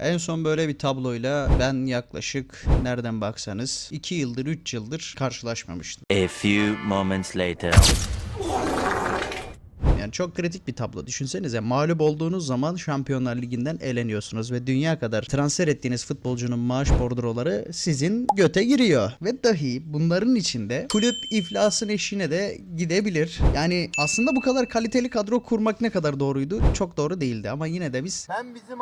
En son böyle bir tabloyla ben yaklaşık nereden baksanız 2 yıldır 3 yıldır karşılaşmamıştım. A few moments later. Yani çok kritik bir tablo. Düşünsenize mağlup olduğunuz zaman Şampiyonlar Ligi'nden eleniyorsunuz ve dünya kadar transfer ettiğiniz futbolcunun maaş bordroları sizin göte giriyor. Ve dahi bunların içinde kulüp iflasın eşiğine de gidebilir. Yani aslında bu kadar kaliteli kadro kurmak ne kadar doğruydu? Çok doğru değildi ama yine de biz Sen bizim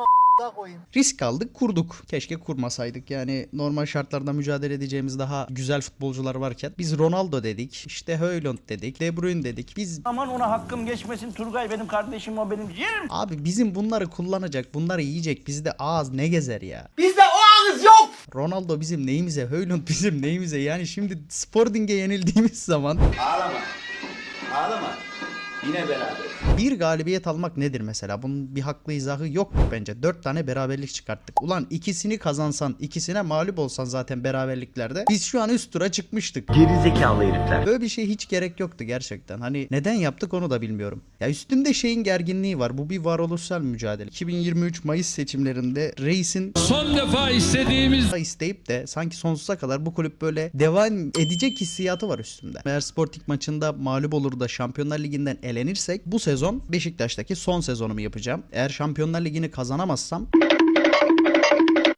koyayım. risk aldık kurduk. Keşke kurmasaydık. Yani normal şartlarda mücadele edeceğimiz daha güzel futbolcular varken biz Ronaldo dedik, işte Højlund dedik, De Bruyne dedik. Biz Aman ona hakkım geçmesin Turgay benim kardeşim o benim yerim. Abi bizim bunları kullanacak, bunları yiyecek bizde ağız ne gezer ya? Bizde o ağız yok. Ronaldo bizim neyimize, Höylund bizim neyimize? Yani şimdi Sporting'e yenildiğimiz zaman Ağlama. Ağlama. Yine beraber. Bir galibiyet almak nedir mesela? Bunun bir haklı izahı yok bence. Dört tane beraberlik çıkarttık. Ulan ikisini kazansan, ikisine mağlup olsan zaten beraberliklerde biz şu an üst tura çıkmıştık. Geri zekalı herifler. Böyle bir şey hiç gerek yoktu gerçekten. Hani neden yaptık onu da bilmiyorum. Ya üstümde şeyin gerginliği var. Bu bir varoluşsal mücadele. 2023 Mayıs seçimlerinde Reis'in Son defa istediğimiz isteyip de sanki sonsuza kadar bu kulüp böyle devam edecek hissiyatı var üstümde. Eğer Sporting maçında mağlup olur da Şampiyonlar Ligi'nden elenirsek bu sezon Beşiktaş'taki son sezonumu yapacağım. Eğer Şampiyonlar Ligi'ni kazanamazsam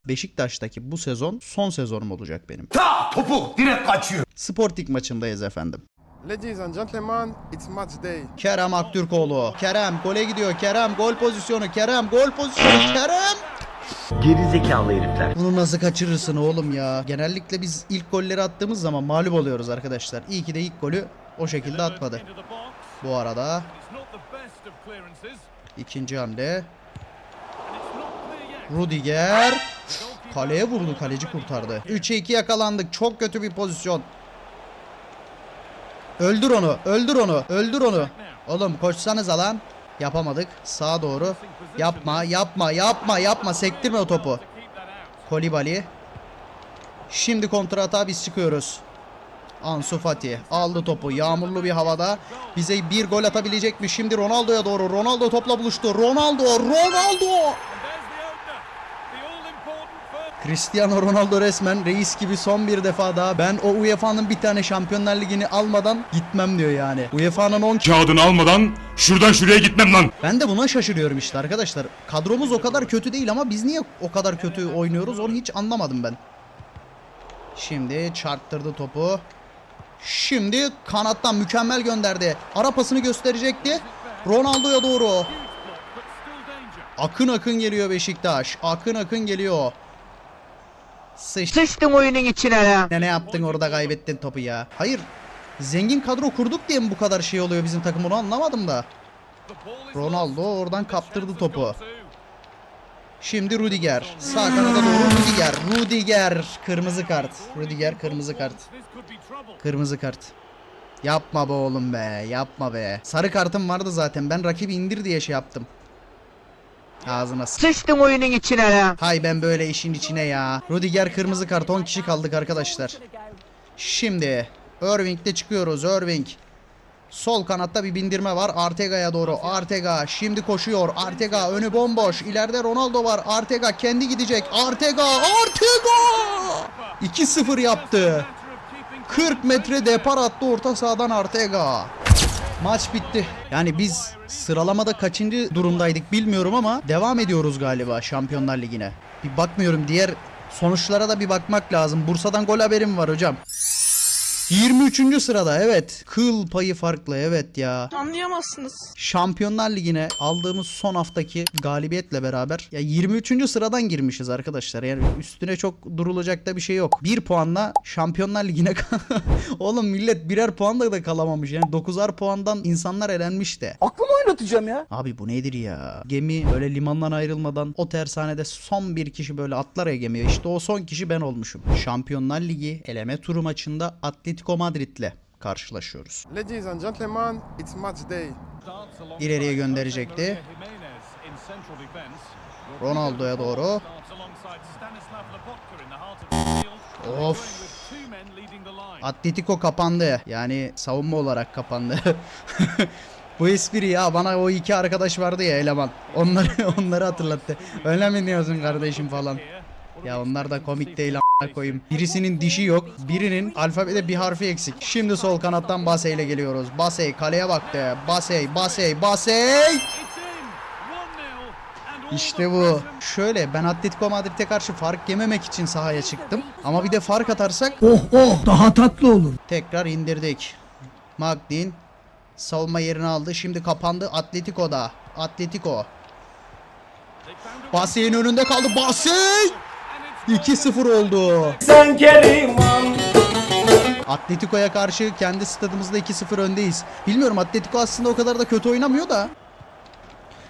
Beşiktaş'taki bu sezon son sezonum olacak benim. Ta topuk direkt kaçıyor. Sporting maçındayız efendim. Ladies and gentlemen, it's match day. Kerem Aktürkoğlu. Kerem gole gidiyor. Kerem gol pozisyonu. Kerem gol pozisyonu. Kerem. Geri zekalı herifler. Bunu nasıl kaçırırsın oğlum ya? Genellikle biz ilk golleri attığımız zaman mağlup oluyoruz arkadaşlar. İyi ki de ilk golü o şekilde atmadı. Bu arada ikinci hamle. Rudiger kaleye vurdu. Kaleci kurtardı. 3'e 2 yakalandık. Çok kötü bir pozisyon. Öldür onu. Öldür onu. Öldür onu. Oğlum koşsanız lan. Yapamadık. Sağa doğru. Yapma, yapma, yapma, yapma. Sektirme o topu. Kolibali. Şimdi kontra atağa biz çıkıyoruz. Ansu Fati aldı topu yağmurlu bir havada bize bir gol atabilecek mi? Şimdi Ronaldo'ya doğru. Ronaldo topla buluştu. Ronaldo, Ronaldo. Cristiano Ronaldo resmen reis gibi son bir defa daha ben o UEFA'nın bir tane Şampiyonlar Ligi'ni almadan gitmem diyor yani. UEFA'nın 10 kağıdını almadan şuradan şuraya gitmem lan. ben de buna şaşırıyorum işte arkadaşlar. Kadromuz o kadar kötü değil ama biz niye o kadar kötü oynuyoruz onu hiç anlamadım ben. Şimdi çarptırdı topu. Şimdi kanattan mükemmel gönderdi. Ara pasını gösterecekti. Ronaldo'ya doğru. Akın akın geliyor Beşiktaş. Akın akın geliyor. Sıç. Sıçtın oyunun içine ya. Ne ne yaptın orada kaybettin topu ya. Hayır. Zengin kadro kurduk diye mi bu kadar şey oluyor bizim takım onu anlamadım da. Ronaldo oradan kaptırdı topu. Şimdi Rudiger. Sağ kanada doğru Rudiger. Rudiger. Kırmızı kart. Rudiger kırmızı kart. Kırmızı kart. Yapma be oğlum be. Yapma be. Sarı kartım vardı zaten. Ben rakibi indir diye şey yaptım. Ağzına s- Sıçtın oyunun içine ya. Hay ben böyle işin içine ya. Rudiger kırmızı kart 10 kişi kaldık arkadaşlar. Şimdi Irving'de çıkıyoruz Irving. Sol kanatta bir bindirme var Artega'ya doğru. Artega şimdi koşuyor. Artega önü bomboş. İleride Ronaldo var. Artega kendi gidecek. Artega! Artega! 2-0 yaptı. 40 metre depar attı orta sahadan Artega. Maç bitti. Yani biz sıralamada kaçıncı durumdaydık bilmiyorum ama devam ediyoruz galiba Şampiyonlar Ligi'ne. Bir bakmıyorum diğer sonuçlara da bir bakmak lazım. Bursa'dan gol haberim var hocam. 23. sırada evet. Kıl payı farklı evet ya. Anlayamazsınız. Şampiyonlar Ligi'ne aldığımız son haftaki galibiyetle beraber ya 23. sıradan girmişiz arkadaşlar. Yani üstüne çok durulacak da bir şey yok. Bir puanla Şampiyonlar Ligi'ne Oğlum millet birer puanla da kalamamış. Yani 9'ar puandan insanlar elenmiş de. Aklımı oynatacağım ya. Abi bu nedir ya? Gemi böyle limandan ayrılmadan o tersanede son bir kişi böyle atlar ya gemiye. İşte o son kişi ben olmuşum. Şampiyonlar Ligi eleme turu maçında Atletico Madrid'le karşılaşıyoruz. Ladies and gentlemen, it's match day. İleriye gönderecekti. Ronaldo'ya doğru. Of. Atletico kapandı. Yani savunma olarak kapandı. Bu espri ya bana o iki arkadaş vardı ya eleman. Onları onları hatırlattı. Öyle mi diyorsun kardeşim falan. Ya onlar da komik değil koyayım. Birisinin dişi yok. Birinin alfabede bir harfi eksik. Şimdi sol kanattan Basey ile geliyoruz. Basey kaleye baktı. Basey, Basey, Basey. İşte bu. Şöyle ben Atletico Madrid'e karşı fark yememek için sahaya çıktım. Ama bir de fark atarsak Oh oh daha tatlı olur. tekrar indirdik. Magdin savunma yerini aldı. Şimdi kapandı Atletico'da. Atletico. Basey'in önünde kaldı. Basey! 2-0 oldu. Sen Keriman. Atletico'ya karşı kendi stadımızda 2-0 öndeyiz. Bilmiyorum Atletico aslında o kadar da kötü oynamıyor da.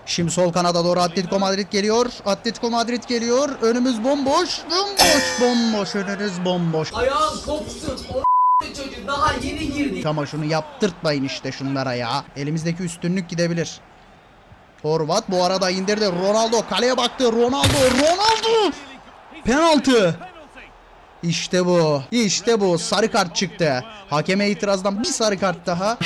Şimdi sol kanada doğru Atletico Madrid geliyor. Atletico Madrid geliyor. Önümüz bomboş. Bomboş. Bomboş. Önünüz bomboş. Ayağın kopsun. O çocuk daha yeni girdi. Ama şunu yaptırtmayın işte şunlara ya. Elimizdeki üstünlük gidebilir. Horvat bu arada indirdi. Ronaldo kaleye baktı. Ronaldo. Ronaldo. Penaltı. İşte bu. İşte bu. Sarı kart çıktı. Hakeme itirazdan bir sarı kart daha.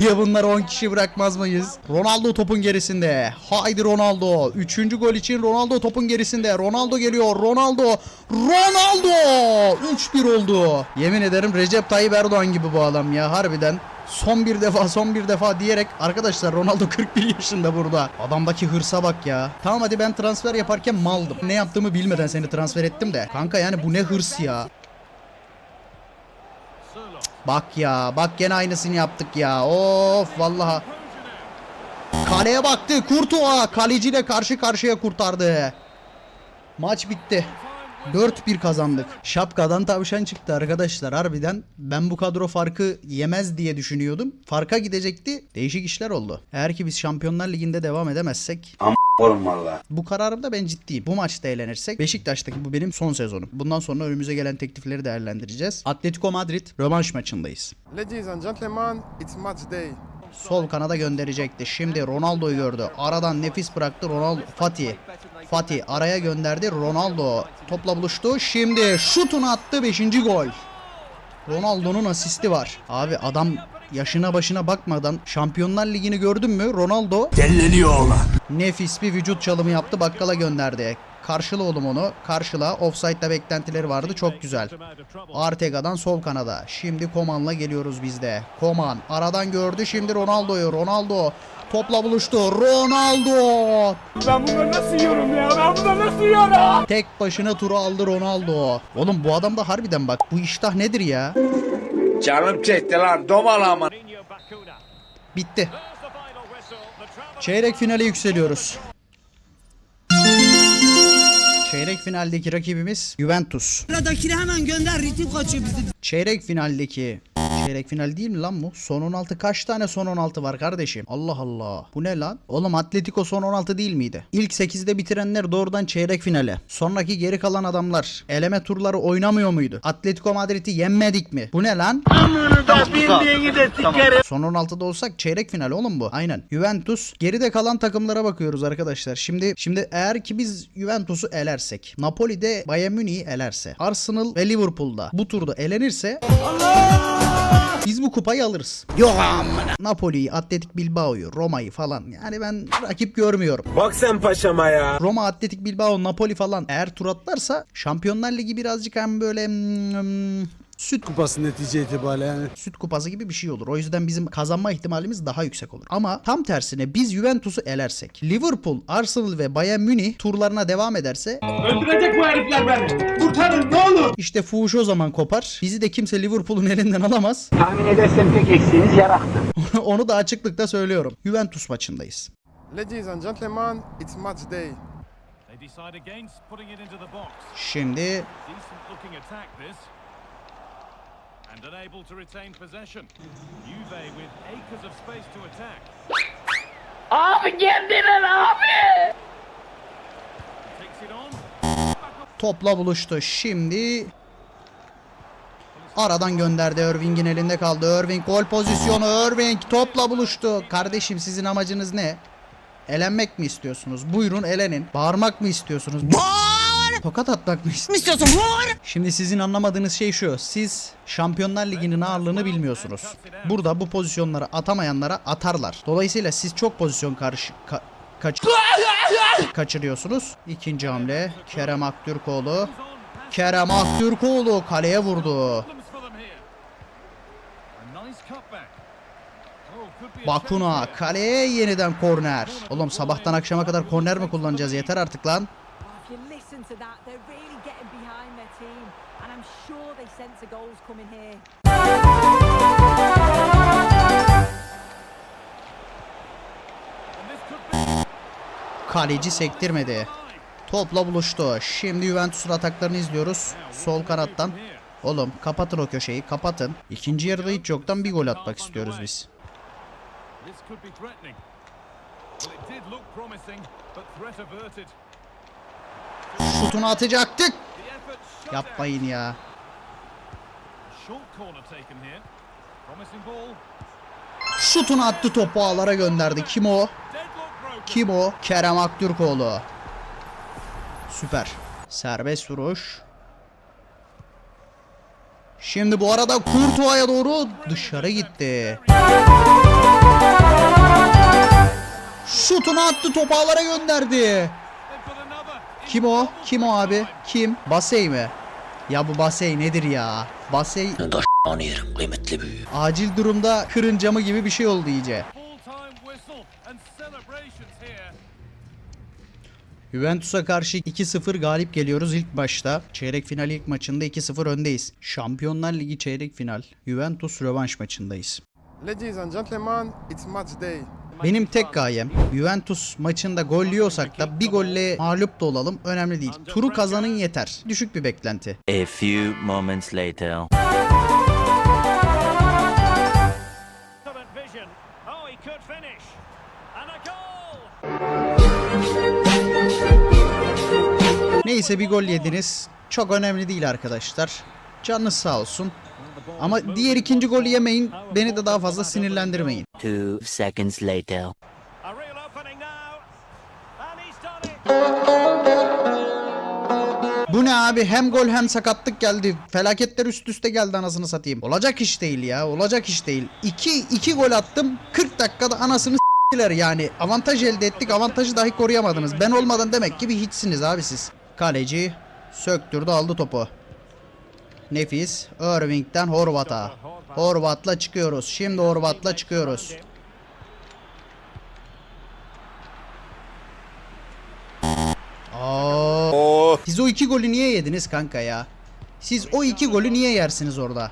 diye bunları 10 kişi bırakmaz mıyız? Ronaldo topun gerisinde. Haydi Ronaldo. Üçüncü gol için Ronaldo topun gerisinde. Ronaldo geliyor. Ronaldo. Ronaldo. 3-1 oldu. Yemin ederim Recep Tayyip Erdoğan gibi bu adam ya harbiden. Son bir defa son bir defa diyerek arkadaşlar Ronaldo 41 yaşında burada. Adamdaki hırsa bak ya. Tamam hadi ben transfer yaparken maldım. Ne yaptığımı bilmeden seni transfer ettim de. Kanka yani bu ne hırs ya. Bak ya bak gene aynısını yaptık ya of vallahi. Kaleye baktı Kurtuğa kaleciyle karşı karşıya kurtardı. Maç bitti. 4-1 kazandık. Şapkadan tavşan çıktı arkadaşlar harbiden. Ben bu kadro farkı yemez diye düşünüyordum. Farka gidecekti. Değişik işler oldu. Eğer ki biz Şampiyonlar Ligi'nde devam edemezsek Oğlum valla. bu kararımda ben ciddiyim. Bu maçta eğlenirsek Beşiktaş'taki bu benim son sezonum. Bundan sonra önümüze gelen teklifleri değerlendireceğiz. Atletico Madrid rövanş maçındayız. Ladies and gentlemen, it's match day. Sol kanada gönderecekti. Şimdi Ronaldo'yu gördü. Aradan nefis bıraktı Ronaldo. Fatih. Fatih araya gönderdi. Ronaldo topla buluştu. Şimdi şutunu attı 5. gol. Ronaldo'nun asisti var. Abi adam yaşına başına bakmadan Şampiyonlar Ligi'ni gördün mü? Ronaldo Delleniyor oğlan. nefis bir vücut çalımı yaptı. Bakkala gönderdi. Karşıla oğlum onu. Karşıla. Offside'da beklentileri vardı. Çok güzel. Artega'dan sol kanada. Şimdi Koman'la geliyoruz biz de. Koman aradan gördü. Şimdi Ronaldo'yu. Ronaldo topla buluştu. Ronaldo. Ben bunu nasıl yiyorum ya? Ben bunu nasıl yiyorum? Tek başına turu aldı Ronaldo. Oğlum bu adam da harbiden bak. Bu iştah nedir ya? Canım çekti lan domalama. Bitti. Çeyrek finale yükseliyoruz. Çeyrek finaldeki rakibimiz Juventus. Sıradakini hemen gönder ritim kaçıyor bizim. Çeyrek finaldeki Çeyrek final değil mi lan bu? Son 16 kaç tane son 16 var kardeşim? Allah Allah. Bu ne lan? Oğlum Atletico son 16 değil miydi? İlk 8'de bitirenler doğrudan çeyrek finale. Sonraki geri kalan adamlar eleme turları oynamıyor muydu? Atletico Madrid'i yenmedik mi? Bu ne lan? Son 16'da olsak çeyrek final oğlum bu. Aynen. Juventus geride kalan takımlara bakıyoruz arkadaşlar. Şimdi şimdi eğer ki biz Juventus'u elersek, Napoli'de Bayern Münih'i elerse, Arsenal ve Liverpool'da bu turda elenirse biz bu kupayı alırız. Yok amına. Napoli'yi, Atletik Bilbao'yu, Roma'yı falan. Yani ben rakip görmüyorum. Bak sen paşama ya. Roma, Atletik Bilbao, Napoli falan eğer tur atlarsa Şampiyonlar Ligi birazcık hem böyle hmm, süt kupası netice itibariyle yani. süt kupası gibi bir şey olur. O yüzden bizim kazanma ihtimalimiz daha yüksek olur. Ama tam tersine biz Juventus'u elersek, Liverpool, Arsenal ve Bayern Münih turlarına devam ederse Öldürecek bu herifler beni. Kurtarın ne olur. işte fuhuş o zaman kopar. Bizi de kimse Liverpool'un elinden alamaz. Tahmin edersem tek eksiğiniz yaraktı. Onu da açıklıkta söylüyorum. Juventus maçındayız. Ladies and gentlemen, it's match day. They decide against putting it into the box. Şimdi Decent looking attack this. And unable to retain possession. Juve with acres of space to attack. Abi geldiler abi. Takes it on. topla buluştu. Şimdi aradan gönderdi. Irving'in elinde kaldı. Irving gol pozisyonu. Irving topla buluştu. Kardeşim sizin amacınız ne? Elenmek mi istiyorsunuz? Buyurun elenin. Bağırmak mı istiyorsunuz? Bağır! Tokat atmak mı istiyorsun? Vur. Şimdi sizin anlamadığınız şey şu. Siz Şampiyonlar Ligi'nin ağırlığını bilmiyorsunuz. Burada bu pozisyonları atamayanlara atarlar. Dolayısıyla siz çok pozisyon karşı ka- kaç kaçırıyorsunuz. İkinci hamle Kerem Aktürkoğlu. Kerem Aktürkoğlu kaleye vurdu. Bakuna kaleye yeniden korner. Oğlum sabahtan akşama kadar korner mi kullanacağız? Yeter artık lan. If you listen to that, they're really getting behind their team, and I'm sure they sense a goal's coming here. Kaleci sektirmedi. Topla buluştu. Şimdi Juventus'un ataklarını izliyoruz. Sol kanattan. Oğlum kapatın o köşeyi kapatın. İkinci yarıda hiç yoktan bir gol atmak istiyoruz biz. This could be threatening. Well, it did look promising, but threat averted. Şutunu atacaktık. Yapmayın ya. Şutunu attı topu ağlara gönderdi. Kim o? Kim o? Kerem Aktürkoğlu. Süper. Serbest vuruş. Şimdi bu arada Kurtuğa'ya doğru dışarı gitti. Şutunu attı topu ağlara gönderdi. Kim o? Kim o abi? Kim? Basey mi? Ya bu Basey nedir ya? Basey acil durumda kırın camı gibi bir şey oldu iyice. Juventus'a karşı 2-0 galip geliyoruz ilk başta. Çeyrek final ilk maçında 2-0 öndeyiz. Şampiyonlar Ligi çeyrek final. Juventus rövanş maçındayız. Ladies and gentlemen, it's match day. Benim tek gayem Juventus maçında gol yiyorsak da bir golle mağlup da olalım önemli değil. Turu kazanın yeter. Düşük bir beklenti. A few moments later. Neyse bir gol yediniz. Çok önemli değil arkadaşlar. Canınız sağ olsun. Ama diğer ikinci golü yemeyin. Beni de daha fazla sinirlendirmeyin. Two seconds later. Bu ne abi hem gol hem sakatlık geldi. Felaketler üst üste geldi anasını satayım. Olacak iş değil ya. Olacak iş değil. 2 2 gol attım. 40 dakikada anasını s**tiler yani. Avantaj elde ettik. Avantajı dahi koruyamadınız. Ben olmadan demek ki bir hiçsiniz abi siz. Kaleci söktürdü aldı topu. Nefis. Irving'den Horvat'a. Horvat'la çıkıyoruz. Şimdi Horvat'la çıkıyoruz. Aa. Siz o iki golü niye yediniz kanka ya? Siz o iki golü niye yersiniz orada?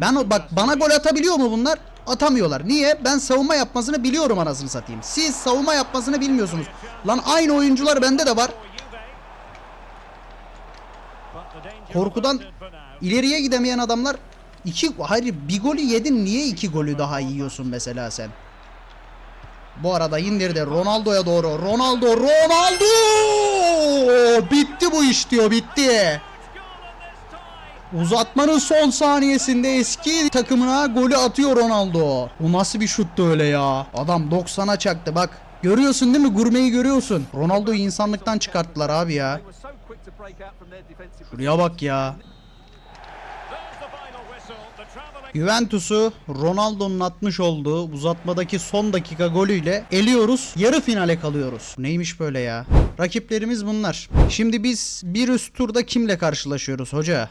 Ben bak bana gol atabiliyor mu bunlar? Atamıyorlar. Niye? Ben savunma yapmasını biliyorum anasını satayım. Siz savunma yapmasını bilmiyorsunuz. Lan aynı oyuncular bende de var. Korkudan ileriye gidemeyen adamlar iki hayır bir golü yedin niye iki golü daha yiyorsun mesela sen? Bu arada indirdi Ronaldo'ya doğru. Ronaldo, Ronaldo! Bitti bu iş diyor, bitti. Uzatmanın son saniyesinde eski takımına golü atıyor Ronaldo. Bu nasıl bir şuttu öyle ya? Adam 90'a çaktı bak. Görüyorsun değil mi? Gurmeyi görüyorsun. Ronaldo'yu insanlıktan çıkarttılar abi ya. Şuraya bak ya. There's the final whistle. The travelling Juventus'u Ronaldo'nun atmış olduğu uzatmadaki son dakika golüyle eliyoruz. Yarı finale kalıyoruz. Neymiş böyle ya? Rakiplerimiz bunlar. Şimdi biz bir üst turda kimle karşılaşıyoruz hoca?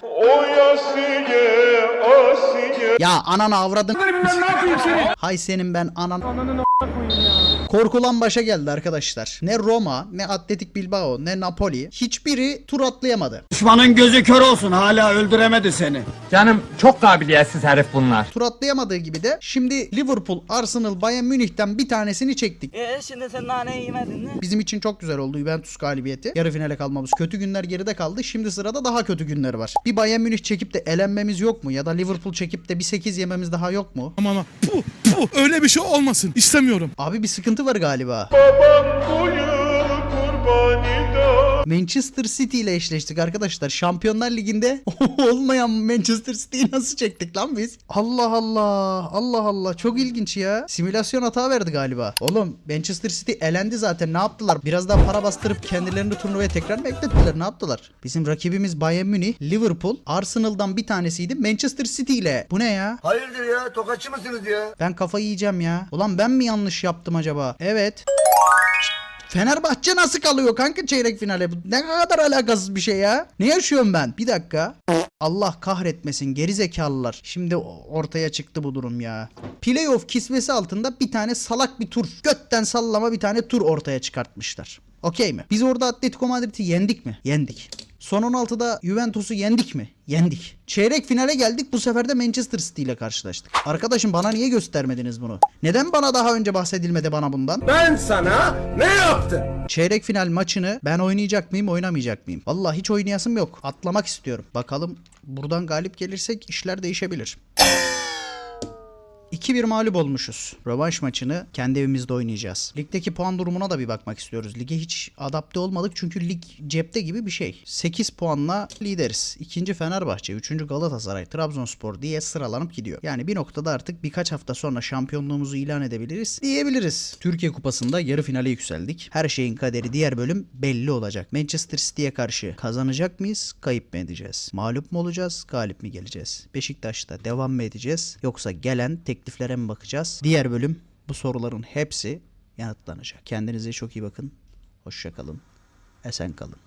Ya ananı avradın. Hay senin ben anan. Korkulan başa geldi arkadaşlar. Ne Roma, ne Atletik Bilbao, ne Napoli hiçbiri tur atlayamadı. Düşmanın gözü kör olsun hala öldüremedi seni. Canım çok kabiliyetsiz herif bunlar. Tur atlayamadığı gibi de şimdi Liverpool, Arsenal, Bayern Münih'ten bir tanesini çektik. Ee şimdi sen naneyi yemedin mi? Bizim için çok güzel oldu Juventus galibiyeti. Yarı finale kalmamız. Kötü günler geride kaldı. Şimdi sırada daha kötü günler var. Bir Bayern Münih çekip de elenmemiz yok mu? Ya da Liverpool çekip de bir 8 yememiz daha yok mu? Ama ama bu bu öyle bir şey olmasın. İstemiyorum. Abi bir sıkıntı var galiba. Babam bu yıl kurbanı da Manchester City ile eşleştik arkadaşlar. Şampiyonlar Ligi'nde olmayan Manchester City'yi nasıl çektik lan biz? Allah Allah. Allah Allah. Çok ilginç ya. Simülasyon hata verdi galiba. Oğlum Manchester City elendi zaten. Ne yaptılar? Biraz daha para bastırıp kendilerini turnuvaya tekrar mı eklettiler? Ne yaptılar? Bizim rakibimiz Bayern Münih, Liverpool, Arsenal'dan bir tanesiydi. Manchester City ile. Bu ne ya? Hayırdır ya? Tokatçı mısınız ya? Ben kafayı yiyeceğim ya. Ulan ben mi yanlış yaptım acaba? Evet. Fenerbahçe nasıl kalıyor kanka çeyrek finale? Bu ne kadar alakasız bir şey ya. Ne yaşıyorum ben? Bir dakika. Allah kahretmesin gerizekalılar. Şimdi ortaya çıktı bu durum ya. Playoff kisvesi altında bir tane salak bir tur. Götten sallama bir tane tur ortaya çıkartmışlar. Okey mi? Biz orada Atletico Madrid'i yendik mi? Yendik. Son 16'da Juventus'u yendik mi? Yendik. Çeyrek finale geldik bu sefer de Manchester City ile karşılaştık. Arkadaşım bana niye göstermediniz bunu? Neden bana daha önce bahsedilmedi bana bundan? Ben sana ne yaptım? Çeyrek final maçını ben oynayacak mıyım oynamayacak mıyım? Vallahi hiç oynayasım yok. Atlamak istiyorum. Bakalım buradan galip gelirsek işler değişebilir. 2-1 mağlup olmuşuz. Rövanş maçını kendi evimizde oynayacağız. Ligdeki puan durumuna da bir bakmak istiyoruz. Lige hiç adapte olmadık çünkü lig cepte gibi bir şey. 8 puanla lideriz. İkinci Fenerbahçe, üçüncü Galatasaray, Trabzonspor diye sıralanıp gidiyor. Yani bir noktada artık birkaç hafta sonra şampiyonluğumuzu ilan edebiliriz diyebiliriz. Türkiye Kupası'nda yarı finale yükseldik. Her şeyin kaderi diğer bölüm belli olacak. Manchester City'ye karşı kazanacak mıyız, kayıp mı edeceğiz? Mağlup mu olacağız, galip mi geleceğiz? Beşiktaş'ta devam mı edeceğiz? Yoksa gelen tekliflere mi bakacağız? Diğer bölüm bu soruların hepsi yanıtlanacak. Kendinize çok iyi bakın. Hoşça kalın. Esen kalın.